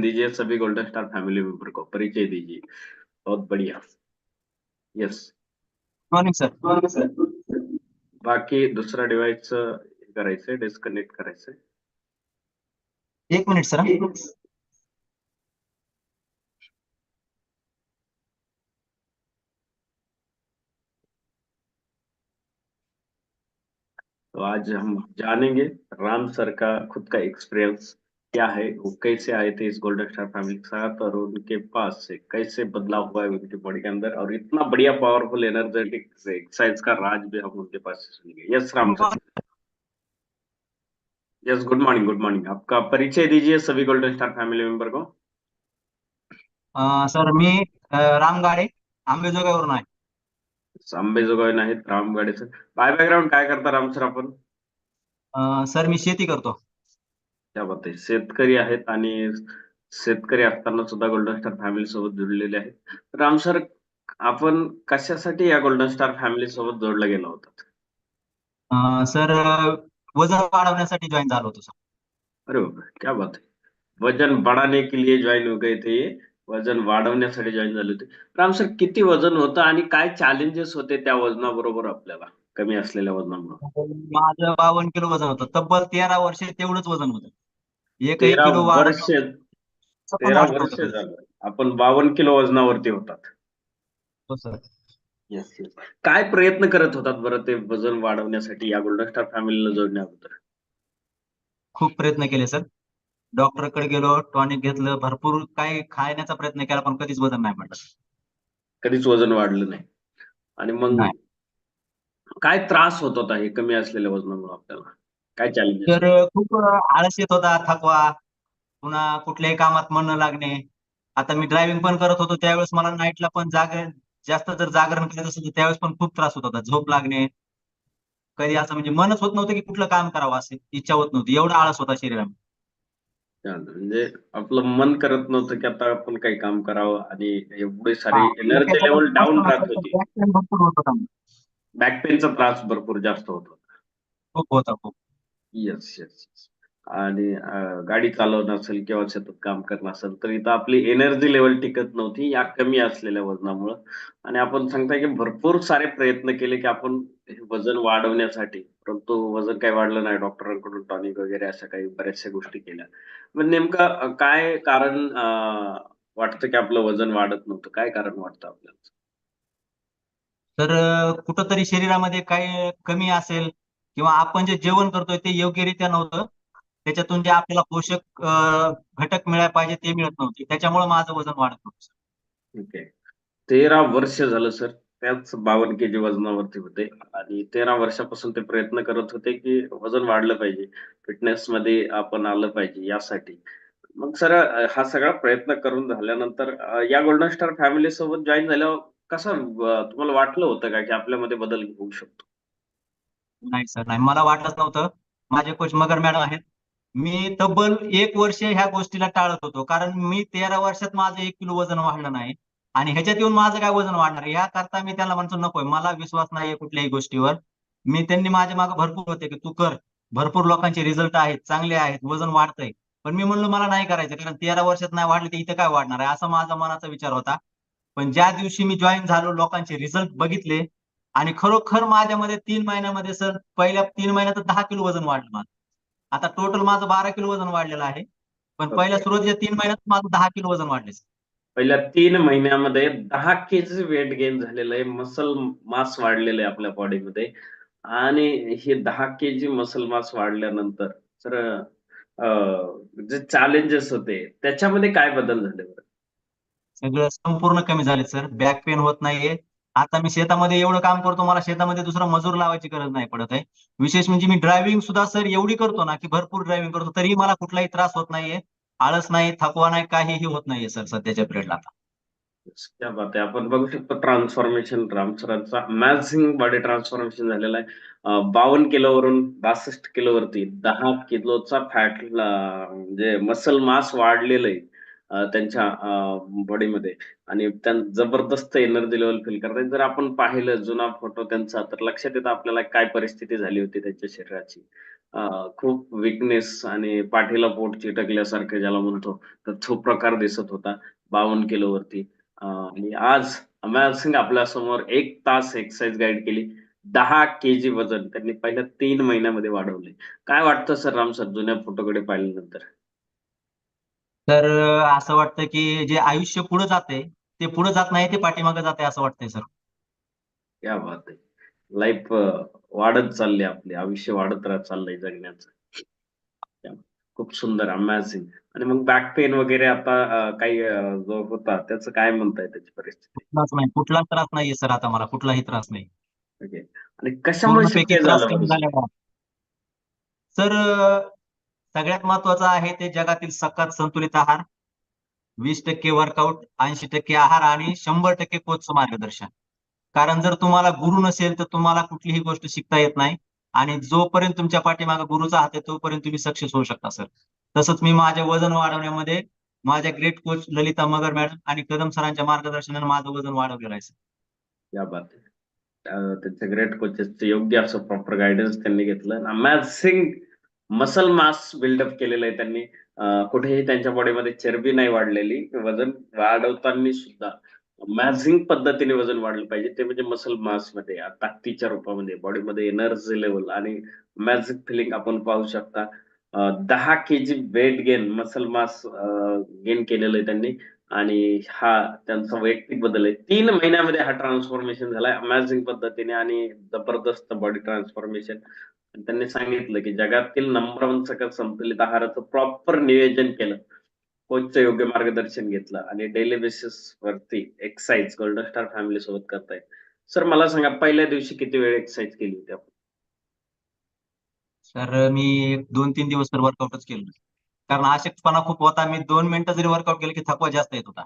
दीजिए सभी golden star family member को परिचय दीजिए। बहुत बढ़िया। यस मॉर्निंग सर बाकी दुसरा डिव्हाइस करायचंय डिस्कनेक्ट करायचंय. एक मिनिट सर तो आज हम जानेंगे राम सर का खुद का एक्सपीरियंस क्या है वो कैसे आए थे इस गोल्डन स्टार फैमिली के साथ और उनके पास से कैसे बदलाव हुआ है उनकी बॉडी के अंदर और इतना बढ़िया पावरफुल एनर्जेटिक एक्सरसाइज का राज भी हम उनके पास से सुनेंगे yes Ram yes good morning good morning आपका परिचय दीजिए सभी गोल्डन स्टार फैमिली मेंबर को। सर मी राम गाडे आंबेजोगाईवरून आहे. आंबेजोगाई नाहीत Ram Gade sir by background काय करता राम सर आपण? सर मी शेती करतो. त्या बात आहे शेतकरी आहेत आणि शेतकरी असताना सुद्धा गोल्डन स्टार फॅमिली सोबत जोडलेले आहेत. राम सर आपण कशासाठी या गोल्डन स्टार फॅमिली सोबत जोडला गेला होता? सर वजन वाढवण्यासाठी जॉईन झालो होतो सर. अरे क्या बात है. वजन बढ़ाने के लिए ज्वाइन हो गए थे. वजन वाढवण्यासाठी जॉईन झाले होते. राम सर किती वजन होतं आणि काय चॅलेंजेस होते त्या वजनाबरोबर आपल्याला? कमी असलेल्या वजनामुळे. माझं बावन्न किलो वजन होतं. तब्बल तेरा वर्ष तेवढंच वजन होतं. तेरा किलो वर्ष तेरा वर्ष झालं. आपण बावन्न किलो वजनावरती होतात. हो सर. येस येस काय प्रयत्न करत होतात बरं ते वजन वाढवण्यासाठी या गोल्डन स्टार फॅमिलीला जोडण्या अगोदर? खूप प्रयत्न केले सर. डॉक्टरकडे गेलो टॉनिक घेतलं भरपूर काही खाण्याचा प्रयत्न केला पण कधीच वजन नाही पडलं कधीच वजन वाढलं नाही. आणि मग नाही. काय त्रास होत होता हे कमी असलेल्या वजनामुळे आपल्याला? काय चॅलेंजेस तर खूप आळस येत होता थकवा पुन्हा कुठल्याही कामात मन न लागणे. आता मी ड्रायव्हिंग पण करत होतो त्यावेळेस मला नाईटला पण जाग जास्त जर जागरण करायचं असेल तर त्यावेळेस पण खूप त्रास होत होता झोप लागणे. कधी असं म्हणजे मनच होत नव्हतं की कुठलं काम करावं असे इच्छा होत नव्हती एवढा आळस होता शरीरामध्ये. म्हणजे आपलं मन करत नव्हतं की आता आपण काही काम करावं आणि एवढी सारी. एनर्जी लेवल डाऊन राहत होता. बॅक पेनचा त्रास भरपूर जास्त होत होता. खूप होता खूप. येस येस आणि गाडी चालवणं असेल किंवा शेतात काम करणं असेल तर इथं आपली एनर्जी लेवल टिकत नव्हती या कमी असलेल्या वजनामुळं. आणि आपण सांगताय की भरपूर सारे प्रयत्न केले की आपण हे वजन वाढवण्यासाठी. परंतु वजन काही वाढलं नाही डॉक्टरांकडून टॉनिक वगैरे अशा काही बऱ्याचशा गोष्टी केल्या. पण नेमकं काय कारण वाटतं की आपलं वजन वाढत नव्हतं? काय कारण वाटतं आपल्याला? तर कुठंतरी शरीरामध्ये काही कमी असेल किंवा आपण जे जेवण करतोय ते योग्यरित्या नव्हतं. त्याच्यातून जे आपल्याला पोषक घटक मिळायला पाहिजे ते मिळत नव्हते. त्याच्यामुळे माझं वजन वाढत नव्हतं ओके. तेरा वर्ष झालं सर त्याच बावन्न के जी वजनावरती होते. आणि तेरा वर्षापासून ते प्रयत्न करत होते की वजन वाढलं पाहिजे. फिटनेस मध्ये आपण आलं पाहिजे यासाठी. मग सर हा सगळा प्रयत्न करून झाल्यानंतर या गोल्डन स्टार फॅमिली सोबत जॉईन झाल्यावर कसं तुम्हाला वाटलं होतं का की आपल्यामध्ये बदल होऊ शकतो? नाही सर नाही. मला वाटत नव्हतं. माझे कोच मगर मॅडम आहेत. मी तब्बल एक वर्ष ह्या गोष्टीला टाळत होतो. कारण मी तेरा वर्षात माझं एक किलो वजन वाढलं नाही. आणि ह्याच्यात येऊन माझं काय वजन वाढणार या करता मी त्याला म्हणतो नकोय. मला विश्वास नाही कुठल्याही गोष्टीवर. मी त्यांनी माझ्या मागे भरपूर होते की तू कर. भरपूर लोकांचे रिझल्ट आहेत चांगले आहेत वजन वाढतंय. पण मी म्हणलो मला नाही करायचं. कारण तेरा वर्षात नाही वाढले तर इथं काय वाढणार आहे? असा माझा मनाचा विचार होता. पण ज्या दिवशी मी जॉईन झालो लोकांचे रिझल्ट बघितले आणि खरोखर माझ्यामध्ये तीन महिन्यामध्ये सर पहिल्या तीन महिन्यात दहा किलो वजन वाढलं माझं. आता टोटल माझं बारा किलो वजन वाढलेलं आहे. पण. पहिल्या सुरुवातीच्या तीन महिन्यात माझं दहा किलो वजन वाढले sir. पहिल्या तीन महिन्यामध्ये दहा के जी वेट गेन झालेलं आहे. मसल मास वाढलेलं आहे आपल्या बॉडीमध्ये आणि हे दहा के जी मसल मास वाढल्यानंतर तर जे चॅलेंजेस होते त्याच्यामध्ये काय बदल झाले बरं? सगळं संपूर्ण कमी झाले सर. बॅक पेन होत नाहीये. आता मी शेतामध्ये एवढं काम करतो मला शेतामध्ये दुसरा मजूर लावायची गरज नाही पडत आहे. विशेष म्हणजे मी ड्रायव्हिंग सुद्धा सर एवढी करतो ना की भरपूर ड्रायव्हिंग करतो तरीही मला कुठलाही त्रास होत नाहीये. आळस नाही थकवा नाही काहीही होत नाहीये सर सध्याच्या पिरियडला आता. बात आहे. आपण बघू शकतो ट्रान्सफॉर्मेशन रामसरांचा अमॅझिंग बॉडी ट्रान्सफॉर्मेशन झालेला आहे. बावन्न किलोवरून बासष्ट किलोवरती दहा किलोचा फॅट म्हणजे मसल मास वाढलेलं आहे. त्यांच्या बॉडीमध्ये आणि त्यांना जबरदस्त एनर्जी लेवल फील करतात. जर आपण पाहिलं जुना फोटो त्यांचा तर लक्षात येतं आपल्याला काय परिस्थिती झाली होती त्यांच्या शरीराची. खूप विकनेस आणि पाठीला पोट चिटकल्यासारखं ज्याला म्हणतो तर तो प्रकार दिसत होता बावन्न किलो वरती. आणि आज अमयाल सिंग आपल्यासमोर एक तास एक्सरसाइज गाईड केली. दहा के जी वजन त्यांनी पहिल्या तीन महिन्यामध्ये वाढवले. काय वाटतं सर राम सर जुन्या फोटोकडे पाहिल्यानंतर? तर असं वाटतं की जे आयुष्य पुढे जाते ते पुढे जात नाही ते पाठीमागे जाते असं वाटतंय सर क्या बात आहे. लाईफ वाढत चालली आपली. आयुष्य वाढत राहत चाललंय जगण्याचं. खूप सुंदर अमेझिंग आणि मग बॅक पेन वगैरे आता काही जो होता त्याचं काय म्हणताय त्याची परिस्थिती? कुठलाच नाही. कुठलाच त्रास नाहीये सर आता मला. कुठलाही त्रास नाही. ओके आणि कशामुळे शक्य त्रास झालं सर? सगळ्यात महत्वाचं आहे ते जगातील सकत संतुलित आहार. वीस टक्के वर्कआउट ऐंशी टक्के आहार आणि शंभर टक्के कोचचं मार्गदर्शन. कारण जर तुम्हाला गुरु नसेल तर तुम्हाला कुठलीही गोष्ट शिकता येत नाही. आणि जोपर्यंत तुमच्या पाठीमागे गुरुचा हात आहे तोपर्यंत तुम्ही सक्सेस होऊ शकता सर तसंच मी माझे वजन वाढवण्यामध्ये माझ्या great coach Lalita Magar madam आणि कदम सरांच्या मार्गदर्शनाने माझं वजन वाढवलेलं आहे सर या बात त्यांचे ग्रेट कोचेसचे योग्य असं प्रॉपर गायडन्स त्यांनी घेतलं. अमॅझिंग मसल मास बिल्डअप केलेलं आहे त्यांनी. कुठेही त्यांच्या बॉडीमध्ये चरबी नाही वाढलेली. वजन वाढवताना सुद्धा मॅझिंग पद्धतीने वजन वाढलं पाहिजे. ते म्हणजे मसल मासमध्ये ताकदीच्या रूपामध्ये बॉडीमध्ये एनर्जी लेवल आणि मॅजिक फिलिंग आपण पाहू शकता. दहा K G weight gain muscle mass gain केलेलं आहे त्यांनी. आणि हा त्यांचा वैयक्तिक बदल आहे. तीन महिन्यामध्ये हा ट्रान्सफॉर्मेशन झालाय अमॅझिंग पद्धतीने आणि जबरदस्त बॉडी ट्रान्सफॉर्मेशन त्यांनी सांगितलं की जगातील नंबर वन सकत संतुलित आहाराचं प्रॉपर नियोजन केलं. कोचचं योग्य मार्गदर्शन घेतलं आणि डेली बेसिस वरती एक्सरसाइज गोल्डन स्टार फॅमिली सोबत करताय सर मला सांगा पहिल्या दिवशी किती वेळ एक्सरसाइज केली होती आपण? तर मी दोन तीन दिवस सर वर्कआउटच केलं. कारण अशक्तपणा खूप होता. मी दोन मिनिटं जरी वर्कआउट केलं की थकवा जास्त येत होता.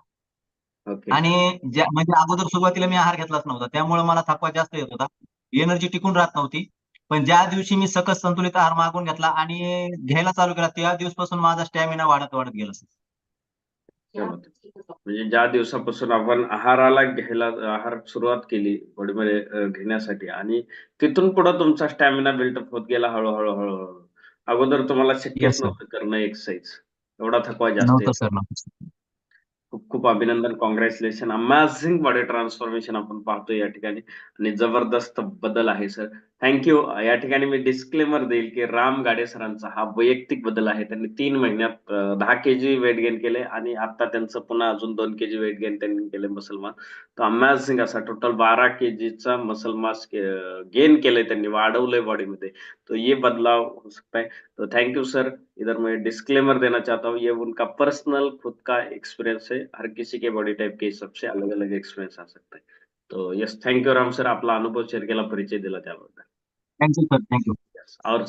आणि म्हणजे अगोदर सुरुवातीला मी आहार घेतलाच नव्हता. त्यामुळे मला थकवा जास्त येत होता. एनर्जी टिकून राहत नव्हती. पण ज्या दिवशी मी सकस संतुलित आहार मागून घेतला आणि घ्यायला चालू केला त्या दिवसपासून माझा स्टॅमिना वाढत वाढत गेला. सर म्हणजे ज्या दिवसापासून आपण आहाराला घ्यायला आहार सुरुवात केली बॉडीमध्ये घेण्यासाठी आणि तिथून पुढे तुमचा स्टॅमिना बिल्डअप होत गेला हळूहळू हळूहळू. अगोदर तुम्हाला शक्यच. नव्हतं करणं एक्सरसाइज एवढा थकवा जास्त खूप खूप अभिनंदन. कॉंग्रॅच्युलेशन अमॅझिंग बॉडी ट्रान्सफॉर्मेशन आपण पाहतोय या ठिकाणी. आणि जबरदस्त बदल आहे सर थँक्यू या ठिकाणी मी डिस्क्लेमर देईल की राम गाडे सरांचा हा वैयक्तिक बदल त्यांनी तीन महिन्यात अं, दहा के जी वेट गेन केले आणि आता त्यांचं पुन्हा दोन के जी वेट गेन त्यांनी केले मसल मास तर अमॅझिंग टोटल बारा के जीचा मसल मास गेन केलंय त्यांनी वाढवलंय बॉडीमध्ये तो ये बदलाव हो सकता है तो थैंक यू सर इधर मैं डिस्क्लेमर देना चाहता हूँ ये उनका पर्सनल खुद का एक्सपीरियंस है. हर किसी के बॉडी टाइप के हिसाब से अलग अलग एक्सपिरियन्स आ सकता है. तो यस थँक्यू राम सर आपला अनुभव शेअर केला परिचय दिला त्याबद्दल. Thank you, sir. Thank you. Yes. Our